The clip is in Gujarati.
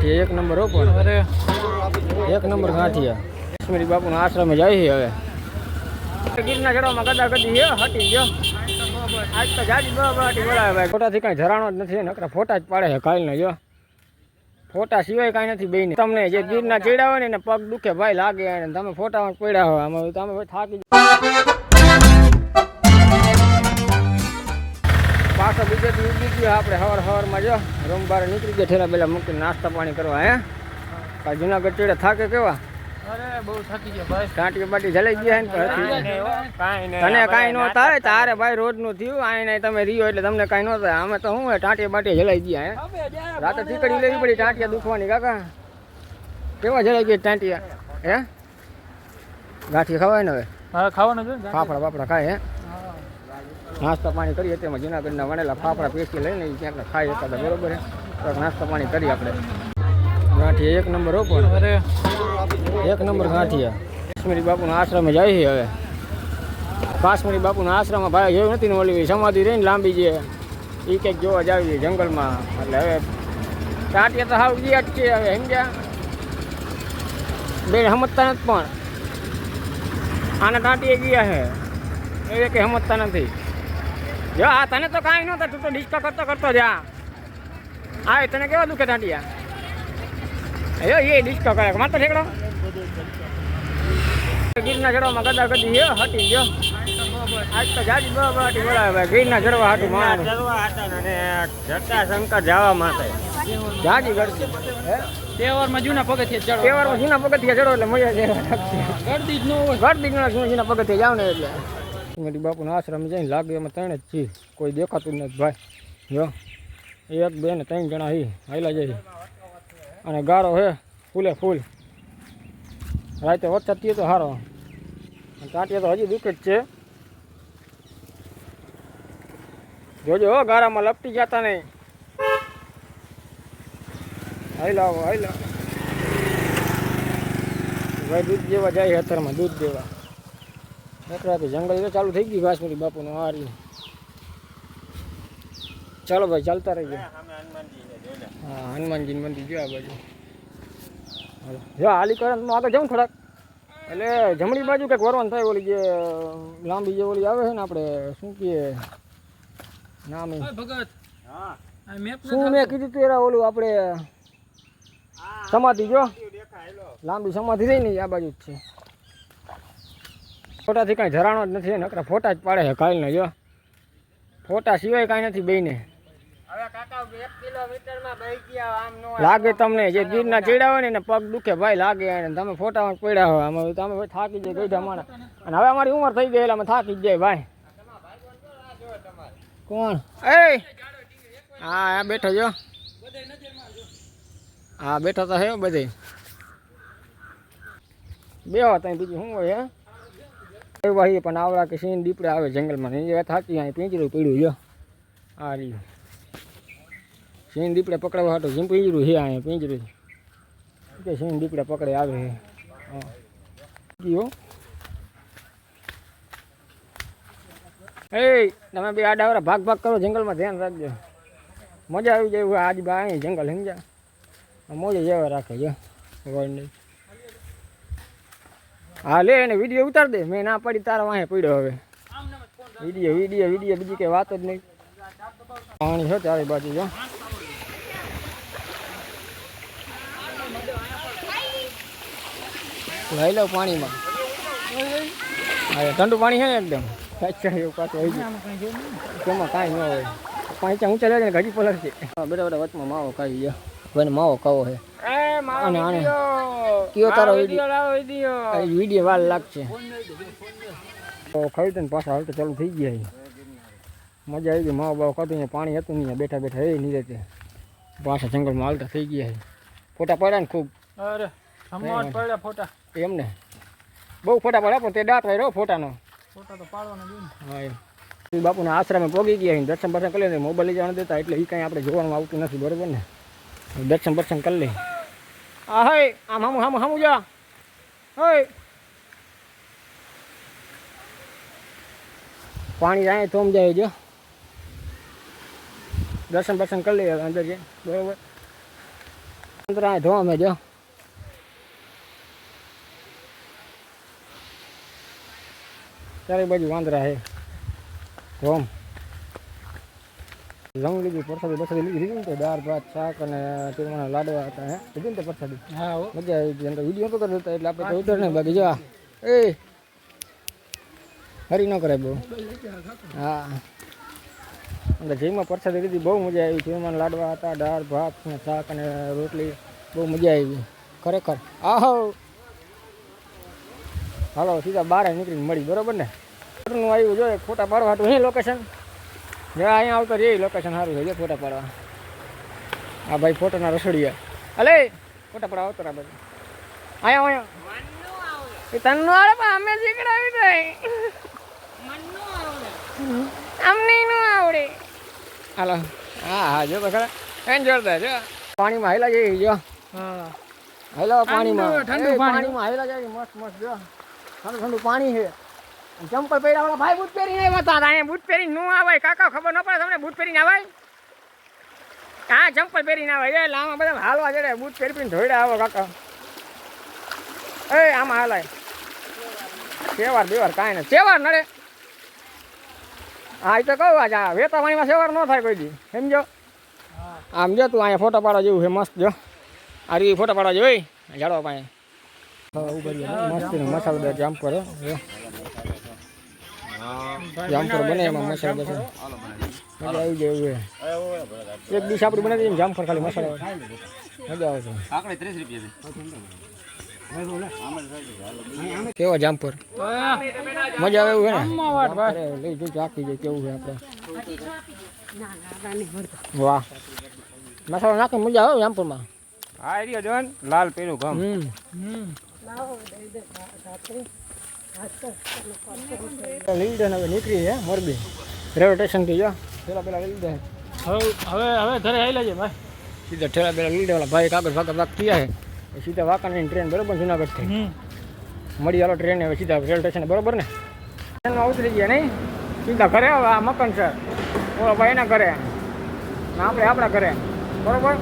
ગાંઠિયા એક નંબર ઓપન અરે. એક નંબર ગાંઠિયા. કાશ્મીરી બાપુના આશ્રમે જાય છે હવે. ગીરના ચડવામાં કદા કદી છે હટી ગયો. આજ તો જાજી બરાબર બોલાવે ભાઈ. ફોટાથી કાંઈ ધરાણો જ નથી નકરા ફોટા જ પાડે છે કાલને જો. ફોટા સિવાય કાંઈ નથી બેન તમને જે ગીરના ચડ્યા હોય ને પગ દુખે ભાઈ લાગે અને તમે ફોટામાં પડ્યા હોય. આમાં તમે થાકી ગયા આપણે સવાર સવારમાં જો રૂમ બહાર નીકળી ગયા ઠેલા પેલા મૂકીને નાસ્તા પાણી કરવા હે? કાલ જુનાગઢ ચડે થાકે કેવા? અરે બહુ થાકી ગયા ભાઈ. કાંટી બાટી જલાઈ ગયા ને તને કાંઈ ન થાય? તારે ભાઈ રોજનું થયું આય નહીં તમે રહ્યો એટલે તમને કાંઈ ન થાય. અમે તો શું હે ટાંટિયા બાટી જલાઈ ગયા હે. રાતે ટીકડી લેવી પડી ટાંટિયા દુખવાની કાકા. કેવા જલાઈ ગયા ટાંટિયા? હે? ગાંઠી ખવાય ને હવે? હા ખાવાનું છે ને ફાફડા બાફડા ખાય હે? નાસ્તા પાણી કરીએ તેમાં જુનાગઢના વણેલા ફાફડા પેસી લઈને ક્યાંક ખાઈ એકાદા બરોબર તો નાસ્તા પાણી કરીએ આપણે. ગાંઠી એક નંબર હો પણ. અરે. એક નંબર ગાંઠિયા. કાશ્મીરી બાપુના આશ્રમે જાય છે હવે. કાશ્મીરી બાપુના આશ્રમમાં ભાઈ જોયું નથી ને ઓલી સમાધિ રહીને લાંબી છે એ કંઈક જોવા જાવી જંગલમાં. એટલે હવે ચાટીએ તો હાવ ગયા જ છે હવે સમજ્યા? બેન સમજતા નથી પણ. આના કાંટીએ ગયા છે. એ કંઈ સમજતા નથી. જો આ તને તો કાંઈ નહોતા તું તો ડિસ્કો કરતો કરતો જા. આ તને કેવા દુખે ટાંટિયા અયો એ ડિસ્કો કરે. મારતો ઠેકડો. ગીરના જડવામાં ગદા કદી છે હટી ગયો. આજ તો જાજી બરાબર બોલાવે ભાઈ ગીરના ચડવા હાટું માણસ જટાશંકર જવા માટે. હે? જૂના પગથિયે ચડો જૂના પગથિયા ચડો એટલે મજા છે ગરદી જ ન હોય. જૂના પગથિયા જાવ ને એટલે. મોટી બાપુના આશ્રમ જઈને લાગે એમાં ત્રણે જ છીએ. કોઈ દેખાતું નથી ભાઈ. જો, એક, બે ને ત્રણ જણા હી હાઈલા જાય અને ગારો હે, ફૂલે ફૂલ. રાતે વરસાદ થયો તો સારો ટાંટિયા તો હજી દુઃખ જ છે. જોજો હો, ગારામાં લપટી જતા નહીં. હાલા હાલા ભાઈ દૂધ દેવા જાય અત્યારમાં, દૂધ દેવા. નકરા જંગલ તો ચાલુ થઈ ગયું કાશ્મીરી બાપુનું આ ચાલો ભાઈ ચાલતા રહીએ. હા હનુમાનજી મંદિર જો આ બાજુ. જો હાલી કરે હું આગળ જાઉં થોડાક એટલે જમણી બાજુ કંઈક વરવાન થાય ઓલી જે લાંબી જે ઓલી આવે છે ને આપણે શું કહીએ નામ ઈ. ઓય ભગત. હા. મેપ શું મેં કીધું તું એરા ઓલું આપણે સમાધિ જો? લાંબી સમાધિ રહી ને આ બાજુ જ છે. ફોટાથી કાંઈ જરાણો જ નથી નકરા ફોટા જ પાડે છે કાલને જો. ફોટા સિવાય કાંઈ નથી બેને લાગે તમને જે ગીરના ચીડા હોય ને એને પગ દુખે ભાઈ લાગે અને તમે ફોટામાં પડ્યા હોય આમાં તમે ભાઈ થાકી જાય ગઈઢા માણસ. અને હવે અમારી ઉંમર થઈ ગઈ એટલે અમે થાકી જ જાય ભાઈ. કોણ? એ હા આ બેઠો જો. હા બેઠો તો હે બધે. બેહો ત્યાં બીજું શું હોય હે? એવું હોય પણ આવડા કે સિંહ દીપડા આવે જંગલમાં. એ વાત સાચી, અહીં પિંજરું પડ્યું જો આ રહ્યું. સિંહ દીપડે પકડવા હાટું જેમ પિંજરું છે અહીંયા પિંજરું. કે સિંહ દીપડે પકડે આવે હા. કયો એ તમે બે આડાવરા ભાગ ભાગ કરો, જંગલમાં ધ્યાન રાખજો. મજા આવી જાય આજ બા અહીં જંગલ, સમજ્યા? મોજે જેવા રાખે જો વળની હા, લે એને વીડિયો ઉતાર દે. મેં ના પડી, તારા વાંહે પડ્યો હવે. વીડિયો વીડિયો વીડિયો બીજી કઈ વાત જ નહીં. પાણી છે ચારે બાજુ, જો. લઈ લો પાણીમાં. ઠંડુ પાણી છે ને એકદમ. એવું પાછું આવી ગયું. તેમાં કાંઈ ન હોય. પાંચ ઊંચા લે ને ઘડી પલર છે બેટા બેટા, વચમાં માવો ખાઈ ગયો ભાઈ માવો કવો છે અને આને કયો તારો વીડિયો વીડિયો? વાર લાગશે. તો ખાઈ ને પાછા હાલતા ચાલુ થઈ ગયા. મજા આવી ગઈ માવો બાવો ખાતું પાણી હતું નહીં બેઠા બેઠા એ નહીં રહેતી પાછા જંગલમાં હાલતા થઈ ગયા છે. ફોટા પડ્યા ને ખૂબ. અરે પડ્યા ફોટા. એમને. બહુ ફોટા પડ્યા પણ તે દાંત રહ્યો ફોટાનો. ફોટા તો પાડવાના હા બાપુના આશ્રમે પોગી ગયા દર્શન બર્શન કરી મોબાઈલ લઈ જવાનું દેતા એટલે એ કાંઈ આપણે જોવાનું આવતું નથી બરાબર ને? દર્શન બર્શન કરી લે. આ હે આમ હમ હમ હમ જા. હે. પાણી જાય તો જાય જો. દર્શન બર્શન કરી લઈએ અંદર જે બરોબર? અંદર આ ધોવા મેં જો. ચારે બાજુ વાંદરા હે. ધોમ જમ લીધી પ્રસાદી પ્રસાદી લીધી લીધી ને દાળ ભાત શાક અને ચૂરમાના લાડવા હતા હે. લીધી ને પ્રસાદી? હા મજા આવી ગઈ અંદર વીડિયો તો કરતો એટલે આપણે તો ઉતર ને બાકી. જો એ. હરી ન કરાય બહુ. હા. અને જેમાં પ્રસાદી લીધી બહુ મજા આવી. ચૂરમાના લાડવા હતા દાળ ભાત ને શાક અને રોટલી. બહુ મજા આવી. ખરેખર. આહો. હાલો સીધા બહાર નીકળીને મળી. બરોબર ને? આવ્યું જો એક ફોટા પાડવા હતું. અહીં લોકેશન જે અહીંયા આવતો રે લોકેશન સારું થઈ જાય ફોટા પાડવા. આ ભાઈ ફોટોના રસોડિયા. અલે ફોટા પાડવા આવતો રા બધું. અહીંયા અહીંયા. તન્નું આવડે પણ અમે શીખડાવી દઈ અમને નું આવડે. હાલો. હા હા જો ખરા એન જોરદાર જો. પાણીમાં હાઈલા જઈ જો. હા. હાઈલો પાણીમાં. ઠંડુ પાણી. પાણીમાં હાઈલા જાય મસ્ત મસ્ત જો. ઠંડુ ઠંડુ પાણી છે. ચંપલ પહેર્યા વાળા ભાઈ બૂટ પહેરીને આવ્યા હતા. અહીંયા બૂટ પહેરીને નું આવાય. કાકા ખબર ન પડે તમને બૂટ પહેરીને આવાય? હા ચંપલ પહેરીને આવે એ લાંબા બધા હાલવા જડે બૂટ પહેરી પહેરીને ધોઈડા આવો કાકા. એ, આમાં હાલાય. સેવાર બેવાર કાંઈ નહીં સેવાર નડે. હા એ તો કહું આજે વેતા પાણીમાં સેવાર ન થાય કોઈ દી. સમજો? આમ જો તું અહીંયા ફોટો પાડવા જેવું છે, મસ્ત જો. આ રીતે ફોટો પાડવા જેવું ઝાડવા પાસે. મસ્ત મસાલેદાર જામ હો. જો. જામફળ બને એમાં મસાલો બસ મજા આવી જાય એવું એક દિવસ આપણે બનાવી દઈએ ને જામફળ ખાલી મસાલો. મજા આવે છે આકડે ત્રીસ રૂપિયા કેવા જામફળ? મજા આવે એવું છે ને? લઈ જોઈ ચાખી જાય કેવું છે આપણે? વાહ. મસાલો નાખે મજા આવે જામફળમાં. હા એરિયો જોન લાલ પેલું ઘઉં. હમ. હમ. લીલડન હવે નીકળી છે મોરબી રેલવે સ્ટેશનથી જો પેલા પેલા લીલડન હવે હવે હવે ઘરે આવેલા છે ભાઈ સીધા ઠેલા પેલા લીલડન વાળા ભાઈ કાગળ ભાગા ભાગ થયા છે એ સીધા વાંકાની ટ્રેન બરોબર જુનાગઢથી હમ મળી હાલો ટ્રેન હવે સીધા રેલવે સ્ટેશન બરોબર ને ટ્રેનમાં ઉતરી ગયા નહીં સીધા ઘરે હવે આ મકન સર ઓલો ભાઈ એના ઘરે ને આપણે આપણા ઘરે બરોબર